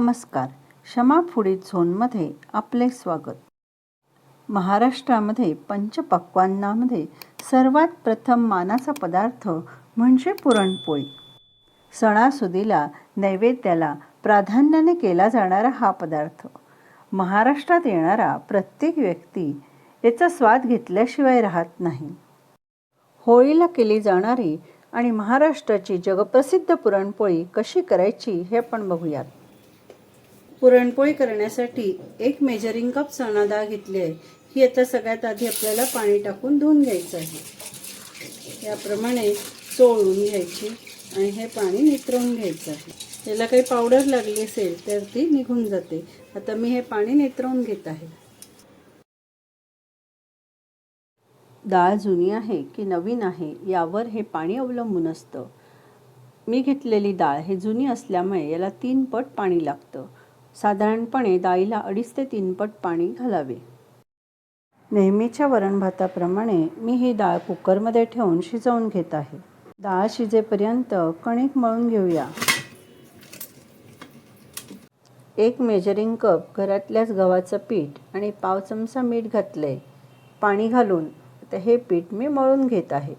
नमस्कार. क्षमा फुडी झोनमध्ये आपले स्वागत. महाराष्ट्रामध्ये पंचपक्वांनामध्ये सर्वात प्रथम मानाचा पदार्थ म्हणजे पुरणपोळी. सणासुदीला नैवेद्याला प्राधान्याने केला जाणारा हा पदार्थ. महाराष्ट्रात येणारा प्रत्येक व्यक्ती याचा स्वाद घेतल्याशिवाय राहत नाही. होळीला केली जाणारी आणि महाराष्ट्राची जगप्रसिद्ध पुरणपोळी कशी करायची हे आपण बघूयात. पुरणपोळी करण्यासाठी एक मेजरिंग कप चणा डाळ घेतली आहे. ही आता सगळ्यात आधी आपल्याला पाणी टाकून धुवून घ्यायचं आहे. याप्रमाणे चोळून घ्यायची आणि हे पाणी नितरवून घ्यायचं आहे. याला काही पावडर लागली असेल तर ती निघून जाते. आता मी हे पाणी नितरवून घेत आहे. डाळ जुनी आहे की नवीन आहे यावर हे पाणी अवलंबून असतं. मी घेतलेली डाळ हे जुनी असल्यामुळे याला तीन पट पाणी लागतं. साधारणपणे डाळीला अडीच ते तीन पट पाणी घालावे. नेहमीच्या वरण भाताप्रमाणे मी ही डाळ कुकरमध्ये ठेवून शिजवून घेत आहे. डाळ शिजेपर्यंत कणिक मळून घेऊया. एक मेजरिंग कप घरातल्याच गव्हाचं पीठ आणि पाव चमचा मीठ घातले पाणी घालून तर हे पीठ मी मळून घेत आहे.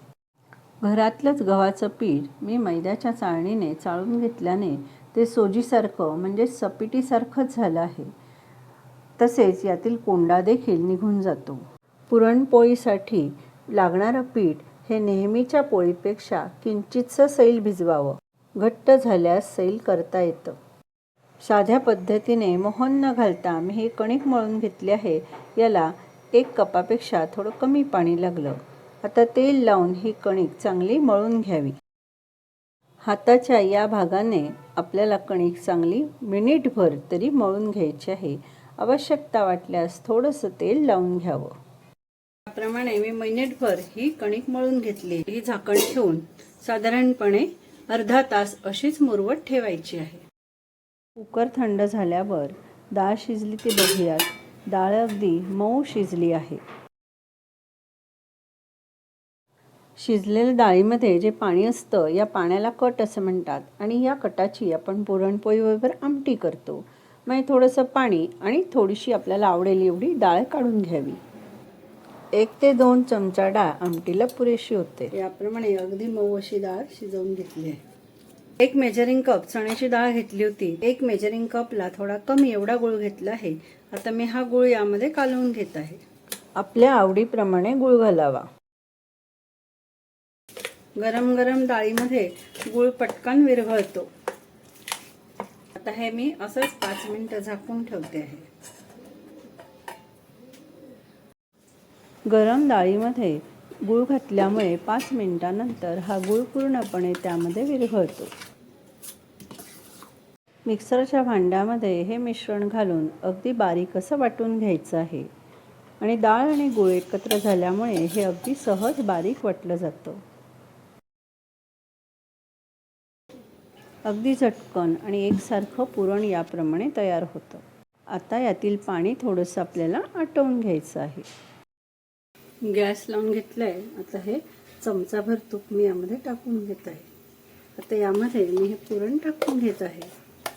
घरातलंच गव्हाचं पीठ मी मैद्याच्या चाळणीने चाळून घेतल्याने ते सोजीसारखं म्हणजे सपिटीसारखंच झालं आहे. तसेच यातील कोंडा देखील निघून जातो. पुरणपोळीसाठी लागणारं पीठ हे नेहमीच्या पोळीपेक्षा किंचितसं सैल भिजवावं. घट्ट झाल्यास सैल करता येतं. साध्या पद्धतीने मोहन न घालता मी हे कणिक मळून घेतले आहे. याला एक कपापेक्षा थोडं कमी पाणी लागलं. आता तेल लावून ही कणिक चांगली मळून घ्यावी. हाताच्या या भागाने आपल्याला कणिक चांगली मिनिटभर तरी मळून घ्यायची आहे. आवश्यकता वाटल्यास थोडंसं तेल लावून घ्यावं. त्याप्रमाणे मी मिनिटभर ही कणिक मळून घेतली ही झाकण ठेवून साधारणपणे अर्धा तास अशीच मुरवत ठेवायची आहे. कुकर थंड झाल्यावर डाळ शिजली ती बघूयात. डाळ अगदी मऊ शिजली आहे. शिजलेल्या डाळीमध्ये जे पाणी असतं या पाण्याला कट असं म्हणतात. आणि या कटाची आपण पुरणपोळीबरोबर आमटी करतो. मग थोडंसं पाणी आणि थोडीशी आपल्याला आवडेल एवढी डाळ काढून घ्यावी. एक ते दोन चमचा डाळ आमटीला पुरेशी होते. याप्रमाणे अगदी मऊ अशी डाळ शिजवून घेतली आहे. एक मेजरिंग कप चण्याची डाळ घेतली होती. एक मेजरिंग कपला थोडा कमी एवढा गुळ घेतला आहे. आता मी हा गुळ यामध्ये कालवून घेत आहे. आपल्या आवडीप्रमाणे गुळ घालावा. गरम गरम डाळीमध्ये गुळ पटकन विरघळतो. आता हे मी असंच पाच मिनिटं झाकून ठेवते आहे. गरम डाळीमध्ये गुळ घातल्यामुळे पाच मिनिटानंतर हा गुळ पूर्णपणे त्यामध्ये विरघळतो. मिक्सरच्या भांड्यामध्ये हे मिश्रण घालून अगदी बारीक असं वाटून घ्यायचं आहे. आणि डाळ आणि गुळ एकत्र झाल्यामुळे हे अगदी सहज बारीक वाटलं जातं. अगदी झटकन आणि एकसारखं पुरण याप्रमाणे तयार होतं. आता यातील पाणी थोडंसं आपल्याला आटवून घ्यायचं आहे. गॅस लावून घेतलं आहे आता हे चमचाभर तूप मी यामध्ये टाकून घेत आहे. आता यामध्ये मी हे पुरण टाकून घेत आहे.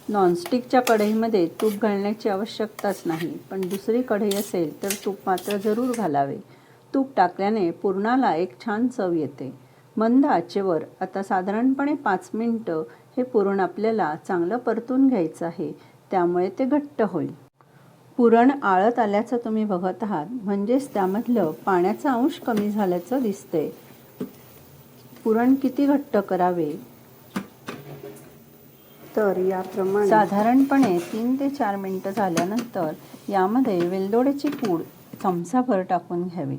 नॉनस्टिकच्या कढईमध्ये तूप घालण्याची आवश्यकताच नाही पण दुसरी कढई असेल तर तूप मात्र जरूर घालावे. तूप टाकल्याने पुरणाला एक छान चव येते. मंद आचेवर आता साधारणपणे पाच मिनटं हे पुरण आपल्याला चांगलं परतून घ्यायचं आहे त्यामुळे ते घट्ट होईल. पुरण आळत आल्याचं तुम्ही बघत आहात म्हणजेच त्यामधलं पाण्याचा अंश कमी झाल्याचं दिसतंय पुरण किती घट्ट करावे? तर याप्रमाणे साधारणपणे तीन ते चार मिनटं झाल्यानंतर यामध्ये वेलदोड्याची पूड चमचाभर टाकून घ्यावी.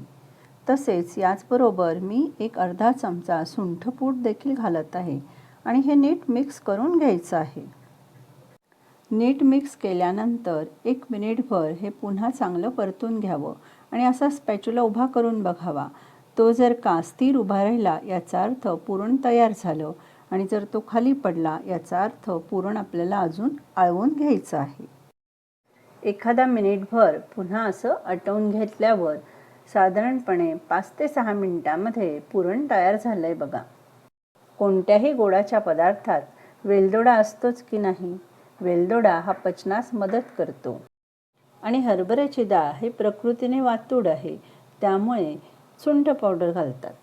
तसेच याचबरोबर मी एक अर्धा चमचा सुंठपूड देखील घालत आहे. आणि हे नीट मिक्स करून घ्यायचं आहे. नीट मिक्स केल्यानंतर एक मिनिटभर हे पुन्हा चांगलं परतून घ्यावं आणि असा स्पॅच्युला उभा करून बघावा. तो जर का स्थिर उभा राहिला याचा अर्थ पुरण तयार झालं आणि जर तो खाली पडला याचा अर्थ पुरण आपल्याला अजून आळवून घ्यायचं आहे. एखादा मिनिटभर पुन्हा असं आटवून घेतल्यावर साधारणपणे पाच ते सहा मिनिटामध्ये पुरण तयार झालं आहे बघा. कोणत्याही गोडाच्या पदार्थात वेलदोडा असतोच की नाही वेलदोडा हा पचनास मदत करतो. आणि हरभऱ्याची डाळ हे प्रकृतीने वातूड आहे त्यामुळे सुंठ पावडर घालतात.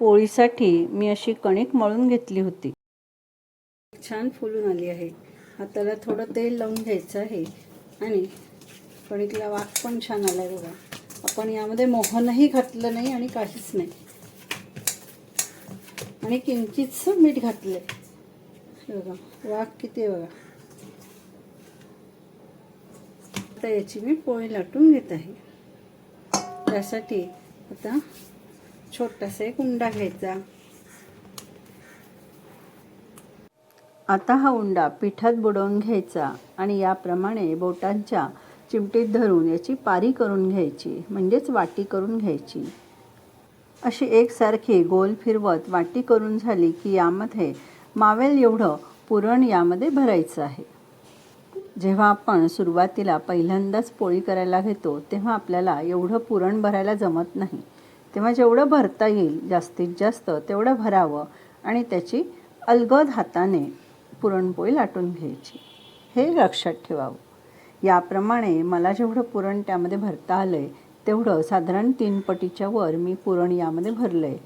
पोळीसाठी मी अशी कणिक मळून घेतली होती. छान फुलून आली आहे. हाताला थोडं तेल लावून घ्यायचं आहे आणि कणिकला वाक पण छान आला आहे बघा. आपण यामध्ये मोहनही घातलं नाही आणि काहीच नाही. आणि किंचितच मीठ घातलं आहे बघा वाघ किती बघा. आता याची मी पोळी लाटून घेत आहे. त्यासाठी आता छोटासा एक उंडा घ्यायचा. आता हा उंडा पिठात बुडवून घ्यायचा आणि याप्रमाणे बोटांच्या चिमटीत धरून याची पारी करून घ्यायची म्हणजेच वाटी करून घ्यायची. अशी एकसारखी गोल फिरवत वाटी करून झाली की यामध्ये मावेल एवढं पुरण यामध्ये भरायचं आहे. जेव्हा आपण सुरुवातीला पहिल्यांदाच पोळी करायला घेतो तेव्हा आपल्याला एवढं पुरण भरायला जमत नाही. तेव्हा जेवढं भरता येईल जास्तीत जास्त तेवढं भरावं आणि त्याची अलगद हाताने पुरणपोळी लाटून घ्यायची. हे लक्षात ठेवावं. याप्रमाणे मला जेवढं पुरण त्यामध्ये भरता आलं आहे तेवढं साधारण तीन पटीच्या वर मी पुरण यामध्ये भरलं आहे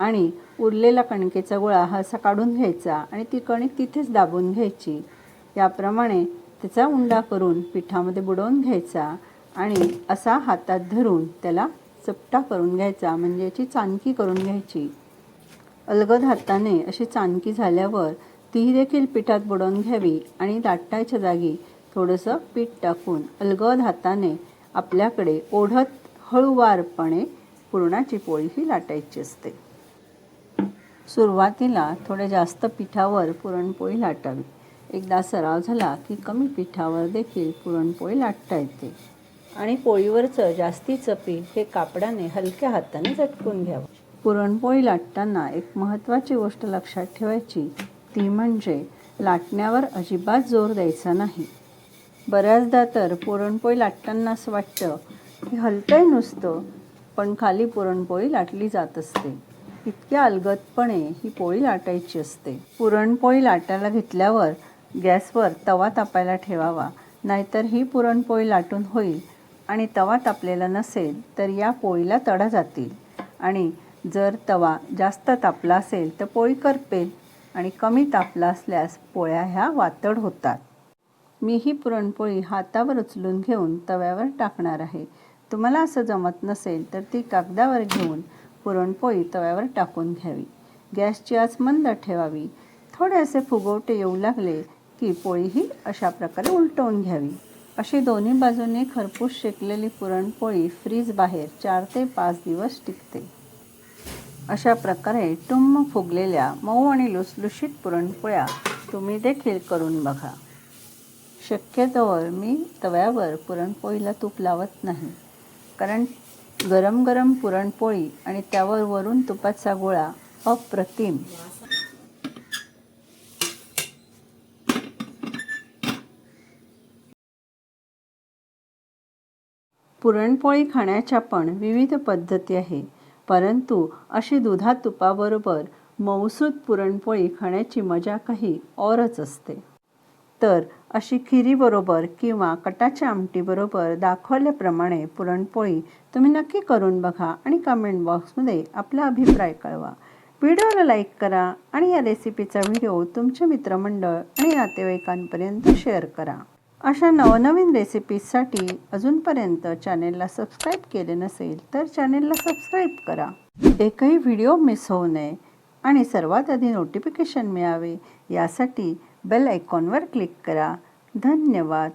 आणि उरलेला कणकेचा गोळा हा असा काढून घ्यायचा आणि ती कणिक तिथेच दाबून घ्यायची. याप्रमाणे त्याचा उंडा करून पिठामध्ये बुडवून घ्यायचा आणि असा हातात धरून त्याला चपटा करून घ्यायचा म्हणजे याची चाणकी करून घ्यायची. अलगद हाताने अशी चाणकी झाल्यावर तीही देखील पिठात बुडवून घ्यावी आणि दाटायच्या जागी थोडंसं पीठ टाकून अलगद हाताने आपल्याकडे ओढत हळूवारपणे पुरणाची पोळी ही लाटायची असते. सुरुवातीला थोड्या जास्त पिठावर पुरणपोळी लाटावी. एकदा सराव झाला की कमी पिठावर देखील पुरणपोळी लाटता येते आणि पोळीवरचं जास्तीचं पीठ हे कापडाने हलक्या हाताने झटकून घ्यावं. पुरणपोळी लाटताना एक महत्त्वाची गोष्ट लक्षात ठेवायची ती म्हणजे लाटण्यावर अजिबात जोर द्यायचा नाही. बऱ्याचदा तर पुरणपोळी लाटताना असं वाटतं हलतंय नुसतं पण खाली पुरणपोळी लाटली जात असते. इतक्या अलगदपणे ही पोळी लाटायची असते. पुरणपोळी लाटायला घेतल्यावर गॅसवर तवा तापायला ठेवावा नाहीतर ही पुरणपोळी लाटून होईल आणि तवा तापलेला नसेल तर या पोळीला तडा जातील. आणि जर तवा जास्त तापला असेल तर पोळी करपेल आणि कमी तापला असल्यास पोळ्या ह्या वातड होतात. मी ही पुरणपोळी हातावर उचलून घेऊन तव्यावर टाकणार आहे. तुम्हाला असं जमत नसेल तर ती कागदावर घेऊन पुरणपोळी तव्यावर टाकून घ्यावी. गॅसची आच मंद ठेवावी. थोडे असे फुगवटे येऊ लागले की पोळीही अशा प्रकारे उलटवून घ्यावी. अशी दोन्ही बाजूने खरपूस शेकलेली पुरणपोळी फ्रीज बाहेर चार ते पाच दिवस टिकते. अशा प्रकारे टुम्म फुगलेल्या मऊ आणि लुसलुशीत पुरणपोळ्या तुम्ही देखील करून बघा. शक्यतोवर मी तव्यावर पुरणपोळीला तूप लावत नाही. कारण गरम गरम पुरणपोळी आणि त्यावर वरून तुपाचा गोळा अप्रतिम. पुरणपोळी खाण्याच्या पण विविध पद्धती आहे. परंतु अशी दुधात तुपाबरोबर मौसूद पुरणपोळी खाण्याची मजा काही औरच असते. तर अशी खिरीबरोबर किंवा कटाच्या आमटीबरोबर दाखवल्याप्रमाणे पुरणपोळी तुम्ही नक्की करून बघा आणि कमेंट बॉक्समध्ये आपला अभिप्राय कळवा. व्हिडिओला लाईक करा आणि या रेसिपीचा व्हिडिओ तुमच्या मित्रमंडळ आणि नातेवाईकांपर्यंत शेअर करा. अशा नवनवीन रेसिपीजसाठी अजूनपर्यंत चॅनेलला सबस्क्राईब केले नसेल तर चॅनेलला सबस्क्राईब करा. एकही व्हिडिओ मिस होऊ नये आणि सर्वात आधी नोटिफिकेशन मिळावे यासाठी बेल आयकॉनवर क्लिक करा. धन्यवाद.